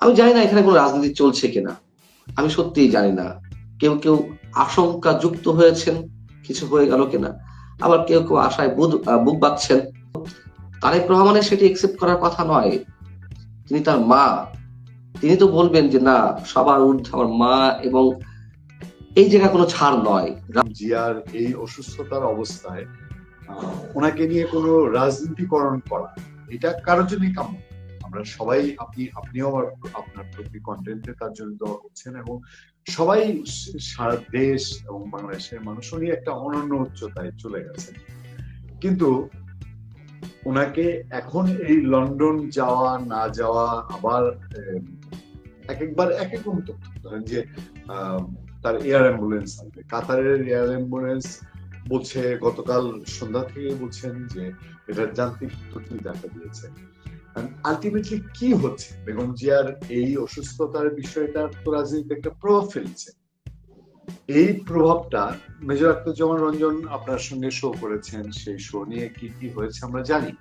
আমি জানি না এখানে কোনো রাজনীতি চলছে কিনা। আমি সত্যিই জানি না। কেউ কেউ আশঙ্কা যুক্ত হয়েছেন, কিছু হয়ে গেল কিনা। আবার কেউ কেউ আশায় বুধ- বুক বাঁধছেন। তারেক রহমানের সেটি একসেপ্ট করার কথা নয়। তিনি তার মা। তিনি তো বলবেন যে, না, সবার ঊর্ধ্বে আমার মা এবং এই জায়গা কোনো ছাড় নয়। জিয়ার এই অসুস্থতার অবস্থায় ওনাকে নিয়ে কোনো রাজনীতিকরণ করা, এটা কারোর জন্যই কাম্য। আমরা সবাই আপনি, আপনিও আমার আপনার প্রতি কন্টেন্টে তার জন্য দোয়া করছেন এবং সবাই সারা দেশ এবং বাংলাদেশের মানুষ উনি একটা অনন্য উচ্চতায় চলে গেছেন। কিন্তু ওনাকে এখন এই লন্ডন যাওয়া, না যাওয়া, আবার এক একবার এক এক ধরেন যে তার এয়ার অ্যাম্বুলেন্স আসবে কাতারের এয়ার অ্যাম্বুলেন্স বলছে, গতকাল সন্ধ্যা থেকে বলছেন যে, এটার যান্ত্রিক ত্রুটি দেখা দিয়েছে। আলটিমেটলি কি হচ্ছে? বেগম জিয়ার এই অসুস্থতার বিষয়টা তো রাজনীতিতে একটা প্রভাব ফেলছে। এই প্রভাবটা মেজর আক্তারুজ্জামান রঞ্জন আপনার সঙ্গে শো করেছেন, সেই শো নিয়ে কি কি হয়েছে আমরা জানি।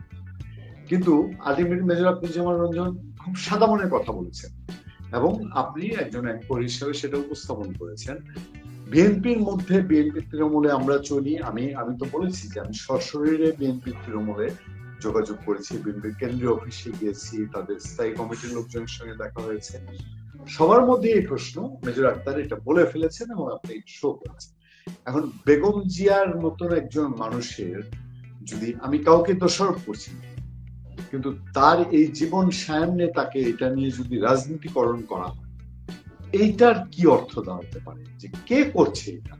কিন্তু আলটিমেট মেজর আক্তারুজ্জামান রঞ্জন খুব সাদা মনে কথা বলেছেন এবং আপনি একজন অ্যাঙ্কর হিসেবে সেটা উপস্থাপন করেছেন। বিএনপির মধ্যে বিএনপি তৃণমূলে আমরা চলি, আমি আমি তো বলেছি যে আমি সশরীরে বিএনপি তৃণমূলে যোগাযোগ করেছি বিএনপির কেন্দ্রীয় অফিসে গিয়েছি, তাদের স্থায়ী কমিটির লোকজনের সঙ্গে দেখা হয়েছে। সবার মধ্যে এই প্রশ্ন, মেজর আক্তার এটা বলে ফেলেছেন এবং আপনি শো করেছেন। এখন বেগম জিয়ার মতন একজন মানুষের যদি আমি কাউকে দোষারোপ করছি, কিন্তু তার এই জীবন সায়ান্নে তাকে এটা নিয়ে যদি রাজনীতিকরণ করা হয়, এইটার কি অর্থ দাঁড়াতে পারে? যে কে করছে এটা?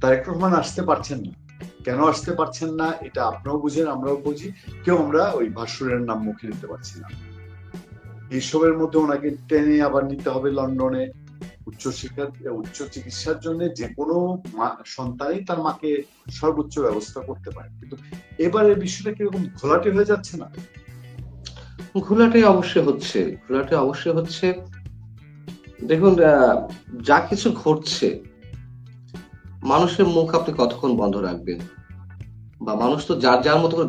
তারেক রহমান আসতে পারছেন না। কেন আসতে পারছেন না, এটা আপনিও বুঝেন, আমরাও বুঝি। কেউ আমরা ওই ভাস্বরের নাম মুখে নিতে পারছি না। এইসবের মধ্যে ওনাকে টেনে আবার নিতে হবে লন্ডনে। উচ্চশিক্ষা উচ্চ চিকিৎসার জন্য যে কোনো সন্তানই তার মাকে সর্বোচ্চ ব্যবস্থা করতে পারে। কিন্তু এবারে বিষয়টা কীরকম ঘোলাটে হয়ে যাচ্ছে না? ঘোলাটে অবশ্যই হচ্ছে, ঘোলাটে অবশ্যই হচ্ছে। দেখুন যা কিছু ঘটছে, মানুষের মুখ আপনি কতক্ষণ বন্ধ রাখবেন? বা মানুষ তো যার যার মতো করে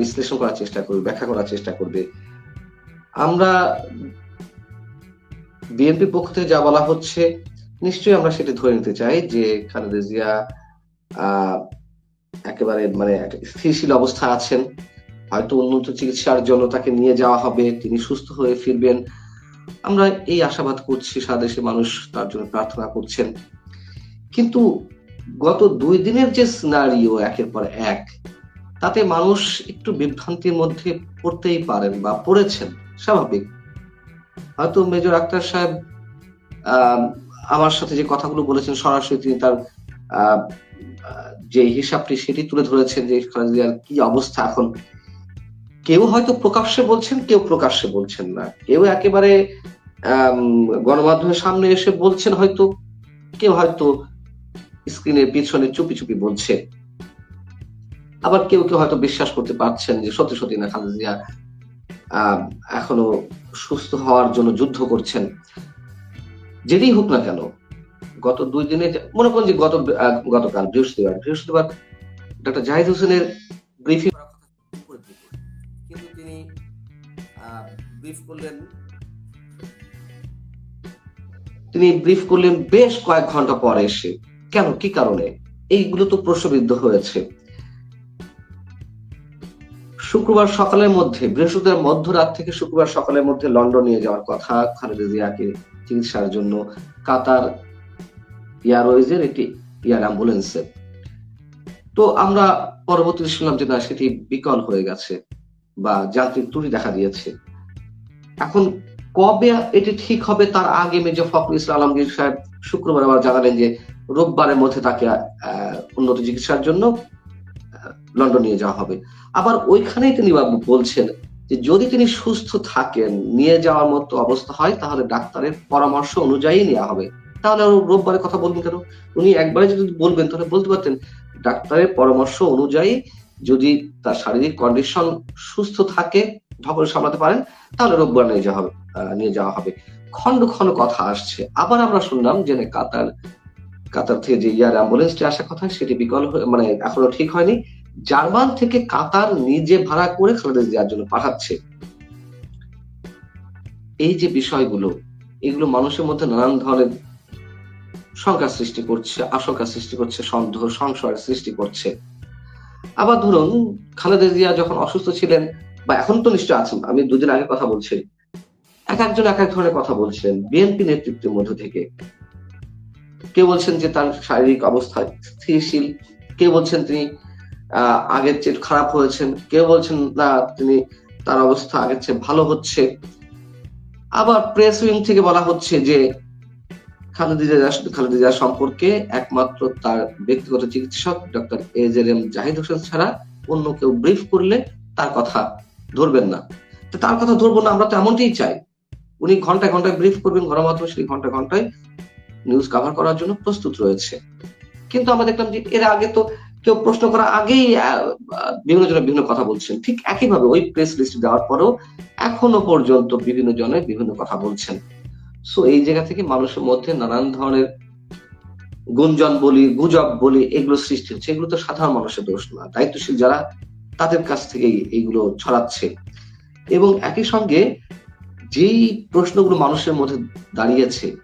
বিশ্লেষণ করার চেষ্টা করবে, ব্যাখ্যা করার চেষ্টা করবে। আমরা বিএনপি পক্ষ থেকে যা বলা হচ্ছে, নিশ্চয়ই আমরা সেটা ধরে নিতে চাই যে খালেদা জিয়া একেবারে মানে একটা স্থিরশীল অবস্থা আছেন। হয়তো উন্নত চিকিৎসার জন্য তাকে নিয়ে যাওয়া হবে, তিনি সুস্থ হয়ে ফিরবেন। আমরা এই আশাবাদ করছি সারা দেশের মানুষ তার জন্য প্রার্থনা করছেন। কিন্তু গত দুই দিনের যে সিনারিও একের পর এক, তাতে মানুষ একটু বিভ্রান্তির মধ্যে পড়তেই পারেন বা পড়েছেন, স্বাভাবিক। হয়তো মেজর আক্তার সাহেব আমার সাথে যে কথাগুলো বলেছেন, সরাসরি তিনি তার যে হিসাবটি সেটি তুলে ধরেছেন যে খালেদা কি অবস্থা এখন। কেউ হয়তো প্রকাশ্যে বলছেন, কেউ প্রকাশ্যে বলছেন না। কেউ একেবারে গণমাধ্যমের সামনে এসে বলছেন হয়তো, কেউ হয়তো স্ক্রিনের পিছনে চুপি চুপি বলছে। আবার কেউ কেউ হয়তো বিশ্বাস করতে পারছেন যে সত্যি সত্যি না খালেদা জিয়া এখনও সুস্থ হওয়ার জন্য যুদ্ধ করছেন। যেটাই হোক না কেন, গত দুই দিনে মনে করুন যে গত গতকাল বৃহস্পতিবার বৃহস্পতিবার ডক্টর জাহিদ হোসেনের ব্রিফিং কিন্তু তিনি ব্রিফ করলেন তিনি ব্রিফ করলেন বেশ কয়েক ঘণ্টা পরে এসে। কেন? কি কারণে? এইগুলো তো প্রশ্নবিদ্ধ হয়েছে। শুক্রবার সকালের মধ্যে, বৃহস্পতিবার মধ্যরাত থেকে শুক্রবার সকালের মধ্যে লন্ডন নিয়ে যাওয়ার কথা খালেদা জিয়াকে চিকিৎসার জন্য কাতার এয়ারওয়েজের একটি এয়ার অ্যাম্বুলেন্সে। তো আমরা পরবর্তীতে শুনলাম যে না, সেটি বিকল হয়ে গেছে বা যান্ত্রিক ত্রুটি দেখা দিয়েছে। এখন কবে এটি ঠিক হবে তার আগে মেজর ফখরুল ইসলাম আলমগীর সাহেব শুক্রবার আবার জানালেন যে রোববারের মধ্যে তাকে উন্নত চিকিৎসার জন্য লন্ডন নিয়ে যাওয়া হবে। আবার ওইখানেই তিনি বাবু বলছেন যে, যদি তিনি সুস্থ থাকেন, নিয়ে যাওয়ার মতো অবস্থা হয়, তাহলে ডাক্তারের পরামর্শ অনুযায়ী নেওয়া হবে। তাহলে আর রোববারে কথা বলবেন কেন? উনি একবারে যদি বলবেন, তাহলে বলতে পারতেন, ডাক্তারের পরামর্শ অনুযায়ী যদি তার শারীরিক কন্ডিশন সুস্থ থাকে, ধকল সামলাতে পারেন, তাহলে রোববার নিয়ে যাওয়া হবে নিয়ে যাওয়া হবে। খন্ড খন্ড কথা আসছে। আবার আমরা শুনলাম যে, কাতার কাতার থেকে যে ইয়ার অ্যাম্বুলেন্সটি আসার কথা, সেটি বিকল মানে এখনও ঠিক হয়নি। জার্মান থেকে কাতার নিজে ভাড়া করে খালেদা জিয়ার জন্য পাঠাচ্ছে। এই যে বিষয়গুলো, এগুলো মানুষের মধ্যে নানান ধরনের শঙ্কা সৃষ্টি করছে, আশঙ্কা সৃষ্টি করছে, সন্দেহ সংশয়ের সৃষ্টি করছে। আবার ধরুন, খালেদা জিয়া যখন অসুস্থ ছিলেন, বা এখন তো নিশ্চয় আছেন, আমি দুদিন আগে কথা বলছি। এক একজন এক এক ধরনের কথা বলছিলেন, বিএনপি নেতৃত্বের মধ্য থেকে। কেউ বলছেন যে তার শারীরিক অবস্থা স্থিরশীল কেউ বলছেন তিনি আগের চেয়ে খারাপ হয়েছেন? কেউ বলছেন না তিনি তার অবস্থা আগের চেয়ে ভালো হচ্ছে? আবার প্রেস উইং থেকে বলা হচ্ছে যে খালেদা জিয়া খালেদা জিয়া সম্পর্কে একমাত্র তার ব্যক্তিগত চিকিৎসক ডক্টর এজের এম জাহিদ হোসেন ছাড়া অন্য কেউ ব্রিফ করলে তার কথা ধরবেন না। তার কথা ধরবো না, আমরা তো এমনটাই চাই। উনি ঘন্টায় ঘন্টায় ব্রিফ করবেন গণমাধ্যমে সেই ঘন্টায় ঘন্টায় নিউজ কভার করার জন্য প্রস্তুত রয়েছে। কিন্তু আমরা দেখলাম যে এর আগে তো কেউ প্রশ্ন করার আগেই বিভিন্ন জনের বিভিন্ন কথা বলছেন। ঠিক একইভাবে ওই প্রেস লিস্ট দেওয়ার পরেও এখনও পর্যন্ত বিভিন্ন জনের বিভিন্ন কথা বলছেন। সো এই জায়গা থেকে মানুষের মধ্যে নানান ধরনের গুঞ্জন বলি, গুজব বলি, এগুলো সৃষ্টি হচ্ছে। এগুলো তো সাধারণ মানুষের দোষ না। দায়িত্বশীল যারা, তাদের কাছ থেকেই এইগুলো ছড়াচ্ছে। এবং একই সঙ্গে যেই প্রশ্নগুলো মানুষের মধ্যে দাঁড়িয়েছে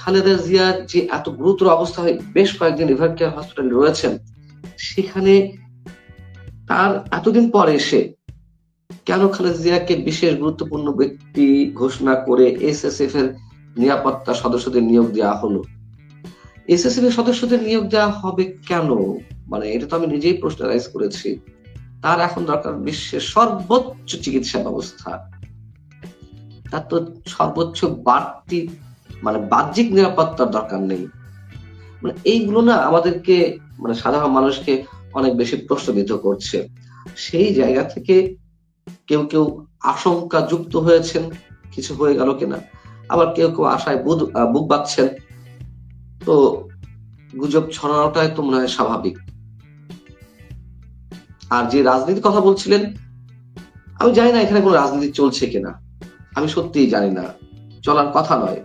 খালেদা জিয়া যে এত গুরুতর অবস্থায় বেশ কয়েকদিন রিভার কেয়ার হসপিটালে রয়েছেন, সেখানে তার এতদিন পর এসে কেন খালেদা জিয়াকে বিশেষ গুরুত্বপূর্ণ ব্যক্তি ঘোষণা করে এসএসএফ এর নিরাপত্তা সদস্যদের নিয়োগ দেওয়া হলো? এসএসএফ এর সদস্যদের নিয়োগ দেওয়া হবে কেন? মানে এটা তো আমি নিজেই প্রশ্ন রাইজ করেছি। তার এখন দরকার বিশ্বের সর্বোচ্চ চিকিৎসা ব্যবস্থা। তার তো সর্বোচ্চ বাড়তি মানে বাহ্যিক নিরাপত্তার দরকার নেই। মানে এইগুলো না আমাদেরকে মানে সাধারণ মানুষকে অনেক বেশি প্রশ্নবিদ্ধ করছে। সেই জায়গা থেকে কেউ কেউ আশঙ্কা যুক্ত হয়েছেন, কিছু হয়ে গেল কিনা। আবার কেউ কেউ আশায় বুধ- বুক বাঁধছেন। তো গুজব ছড়ানোটাই তো মনে হয় স্বাভাবিক। আর যে রাজনীতির কথা বলছিলেন, আমি জানি না এখানে কোনো রাজনীতি চলছে কিনা। আমি সত্যিই জানি না। চলার কথা নয়।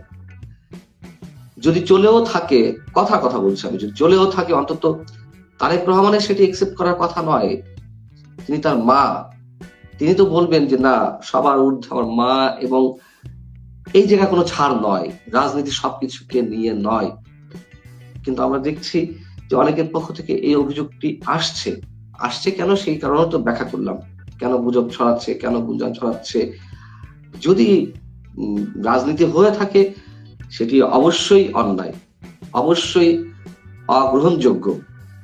যদি চলেও থাকে, কথা কথা বলছি আমি, যদি চলেও থাকে অন্তত তারেক রহমানের সেটি একসেপ্ট করার কথা নয়, তিনি তার মা, তিনি তো বলবেন যে না, সবার ঊর্ধ্বে আমার মা এবং এই জায়গা কোনো ছাড় নয়, রাজনীতি সবকিছুকে নিয়ে নয়। কিন্তু আমরা দেখছি যে অনেকের পক্ষ থেকে এই অভিযোগটি আসছে। আসছে কেন? সেই কারণে তো ব্যাখ্যা করলাম। কেন গুজব ছড়াচ্ছে? কেন গুঞ্জন ছড়াচ্ছে? যদি রাজনীতি হয়ে থাকে সেটি অবশ্যই অন্যায়, অবশ্যই অগ্রহণযোগ্য।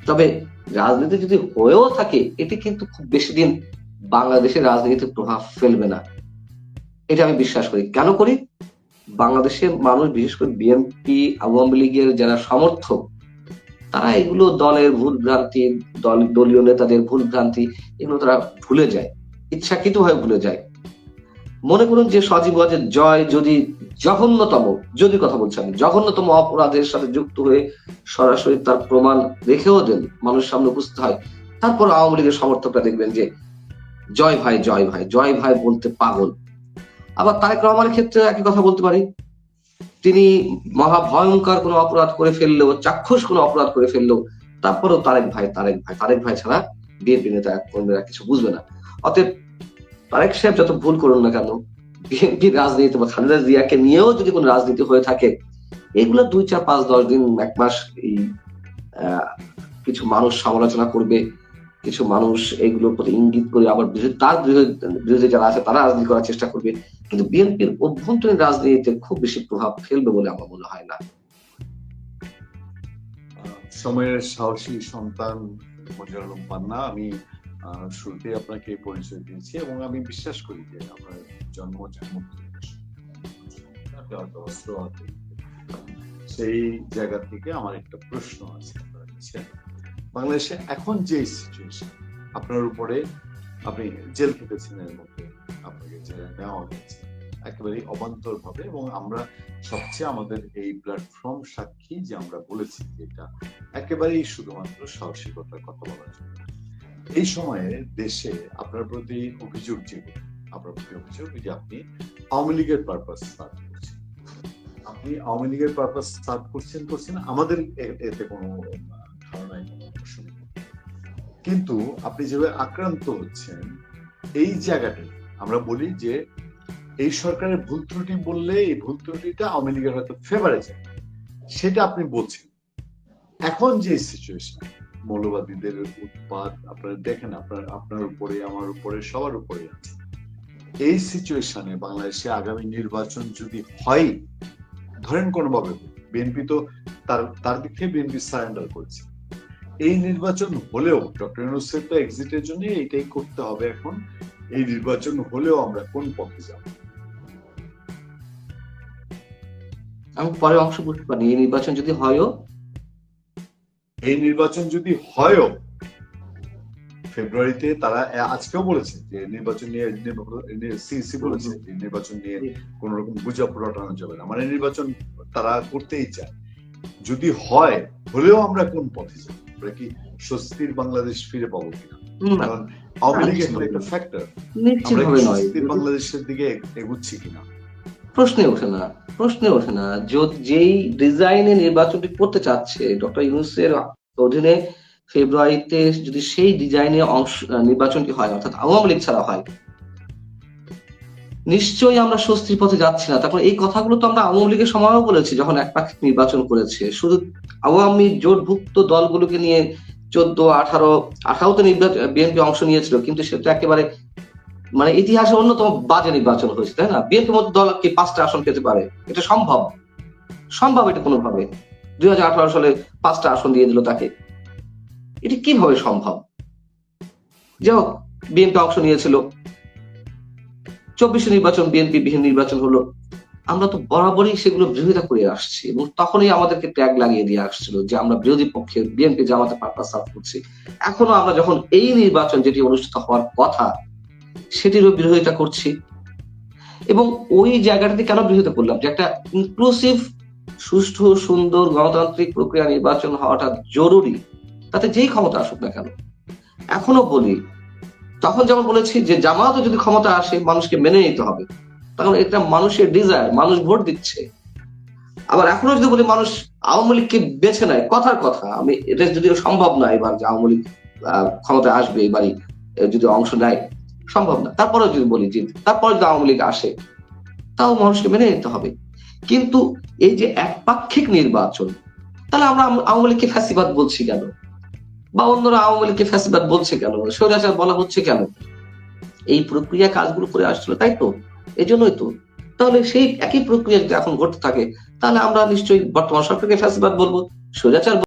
তবে রাজনীতি যদি হয়েও থাকে এটি কিন্তু খুব বেশি দিন বাংলাদেশের রাজনীতিতে প্রভাব ফেলবে না। এটা আমি বিশ্বাস করি। কেন করি? বাংলাদেশের মানুষ, বিশেষ করে বিএনপি, আওয়ামী লীগের যারা সমর্থক, তারা এগুলো দলের ভুল ভ্রান্তি দল, দলীয় নেতাদের ভুল ভ্রান্তি এগুলো তারা ভুলে যায়। ইচ্ছাকৃত হয়ে ভুলে যায়। মনে করুন যে সজীব ওয়াজের জয় যদি জঘন্যতম, যদি কথা বলছি আমি, জঘন্যতম অপরাধের সাথে যুক্ত হয়ে সরাসরি তার প্রমাণ রেখেও দেন মানুষ সামনে উপস্থিত হয়, তারপর আওয়ামী লীগের সমর্থকরা দেখবেন যে জয় ভাই জয় ভাই জয় ভাই বলতে পাগল। আবার তারেক রহমানের ক্ষেত্রে একই কথা বলতে পারি। তিনি মহা ভয়ঙ্কর কোনো অপরাধ করে ফেললেও, চাক্ষুষ কোনো অপরাধ করে ফেললেও, তারপরেও তারেক ভাই তারেক ভাই তারেক ভাই ছাড়া বিএনপি নেতা, কর্মীরা কিছু বুঝবে না। অতএব তারেক সাহেব যত ভুল করুন না কেন, বিএনপি রাজনীতি বা খালেদা জিয়াকে নিয়েও যদি কোনো রাজনীতি হয়ে থাকে, এগুলো দুই চার পাঁচ দশ দিন, এক মাস এই কিছু মানুষ সমালোচনা করবে, কিছু মানুষ এগুলোর প্রতি ইঙ্গিত করে আবার তার বিরোধী যারা আছে তারা রাজনীতি করার চেষ্টা করবে। কিন্তু বিএনপির অভ্যন্তরীণ রাজনীতিতে খুব বেশি প্রভাব ফেলবে বলে আমার মনে হয় না। সময়ের সাহসী সন্তান মজিবুর আলম পান্না আমি শুরুতে আপনাকে পরিচয় দিয়েছি এবং আমি বিশ্বাস করি যে আপনার জন্ম। সেই জায়গা থেকে আমার একটা প্রশ্ন আছে বাংলাদেশে এখন যে সিচুয়েশন আপনার উপরে আপনি জেল খেটেছেন এর মধ্যে, আপনাকে জেলে নেওয়া হয়েছে একেবারে অবান্তর ভাবে এবং আমরা সবচেয়ে আমাদের এই প্ল্যাটফর্ম সাক্ষী যে আমরা বলেছি যে এটা একেবারেই শুধুমাত্র সাহসিকতার কথা বলার জন্য এই সময়ে দেশে আপনার প্রতি অভিযোগ যেগুলো আপনার প্রতি অভিযোগ যে আপনি আওয়ামী লীগের পারপাস স্টার্ট করছেন। আপনি আওয়ামী লীগের পারপাস স্টার্ট করছেন করছেন, আমাদের এতে কোনো কিন্তু আপনি যেভাবে আক্রান্ত হচ্ছেন, এই জায়গাটায় আমরা বলি যে, এই সরকারের ভুল ত্রুটি বললে এই ভুল ত্রুটিটা আওয়ামী লীগের হয়তো ফেভারে যায়। সেটা আপনি বলছেন। এখন যে সিচুয়েশন মৌলবাদীদের উৎপাদ আপনারা দেখেন, আপনার আপনার উপরে, আমার উপরে, সবার উপরে আছে। এই সিচুয়েশনে বাংলাদেশে আগামী নির্বাচন যদি হয়, ধরেন কোনোভাবে, বিএনপি তো তার তার দিক থেকে বিএনপি সারেন্ডার করেছে। এই নির্বাচন হলেও, ডক্টর ইউনুসের এক্সিটের জন্য এটাই করতে হবে এখন। এই নির্বাচন হলেও আমরা কোন পথে যাব? আমি পরে অংশ বুঝতে পারি এই নির্বাচন যদি হয়ও এই নির্বাচন যদি হয়ও ফেব্রুয়ারিতে তারা আজকেও বলেছে যে নির্বাচন নিয়ে সিসি বলেছে যে নির্বাচন নিয়ে কোন রকম গুজব রটানো যাবে না। মানে নির্বাচন তারা করতেই চায়। যদি হয় হলেও আমরা কোন পথে যাব? আমরা কি স্বস্তির বাংলাদেশ ফিরে পাবো কিনা? কারণ আওয়ামী লীগ আচ্ছা। একটা ফ্যাক্টর আমরা কি স্বস্তির বাংলাদেশের দিকে এগুচ্ছি কিনা? প্রশ্নে ওঠে না, প্রশ্নে ওঠে না। যেই ডিজাইনে নির্বাচনটি করতে চাচ্ছে ডক্টর ইউনুসের অধীনে ফেব্রুয়ারিতে যদি সেই ডিজাইনে অংশ নির্বাচনটি হয়, অর্থাৎ আওয়ামী লীগ ছাড়া হয়, নিশ্চয়ই আমরা স্বস্তির পথে যাচ্ছি না। তারপর এই কথাগুলো তো আমরা আওয়ামী লীগের সময়ও বলেছি, যখন একপাক্ষিক নির্বাচন করেছে। শুধু আওয়ামী জোটভুক্ত দলগুলোকে নিয়ে চোদ্দ, আঠারো, আঠারোতে নির্বাচন, বিএনপি অংশ নিয়েছিল, কিন্তু সেটা একেবারে মানে ইতিহাসে অন্যতম বাজে নির্বাচন হয়েছে, তাই না? মধ্যে দল কি পাঁচটা আসন পেতে পারে? এটা সম্ভব। সম্ভব এটা কোনোভাবে। দুই হাজার আঠারো সালে পাঁচটা আসন দিয়ে দিল তাকে। এটি কীভাবে সম্ভব? যাই হোক, বিএনপি অংশ নিয়েছিল। চব্বিশে নির্বাচন বিএনপি বিহীন নির্বাচন হলো। আমরা তো বরাবরই সেগুলো বিরোধিতা করে আসছি এবং তখনই আমাদেরকে ট্যাগ লাগিয়ে দিয়ে আসছিল যে আমরা বিরোধী পক্ষে, বিএনপি জামাতে পারপাস সাফ করছি। এখনও আমরা যখন এই নির্বাচন যেটি অনুষ্ঠিত হওয়ার কথা সেটিরও বিরোধিতা করছি। এবং ওই জায়গাটাতে কেন বিরোধিতা করলাম? যে একটা ইনক্লুসিভ সুষ্ঠু, সুন্দর গণতান্ত্রিক প্রক্রিয়া নির্বাচন হওয়াটা জরুরি। তাতে যেই ক্ষমতা আসুক না কেন, এখনও বলি, তখন যেমন বলেছি যে জামাতও যদি ক্ষমতা আসে, মানুষকে মেনে নিতে হবে। তখন এটা মানুষের ডিজায়ার মানুষ ভোট দিচ্ছে। আবার এখনও যদি বলি মানুষ আওয়ামী লীগকে বেছে নেয়, কথার কথা, আমি এটা যদি সম্ভব না এবার যে আওয়ামী লীগ ক্ষমতায় আসবে এবারই যদি অংশ নেয়। সম্ভব না। তারপরে যদি বলি যে তারপরে যদি আওয়ামী লীগ আসে, তাও মানুষকে মেনে নিতে হবে। কিন্তু এই যে একপাক্ষিক নির্বাচন, তাহলে আমরা আওয়ামী লীগকে ফ্যাসিবাদ বলছি কেন? বা অন্যরা আওয়ামী লীগকে ফ্যাসিবাদ বলছে কেন? স্বৈরাচার বলা হচ্ছে কেন? এই প্রক্রিয়া কাজগুলো করে আসছিল, তাই তো? এই জন্যই তো। তাহলে সেই একই প্রক্রিয়া যদি এখন ঘটতে থাকে, তাহলে আমরা নিশ্চয়ই বর্তমান সরকারকে ফ্যাসিবাদ বলব, স্বৈরাচার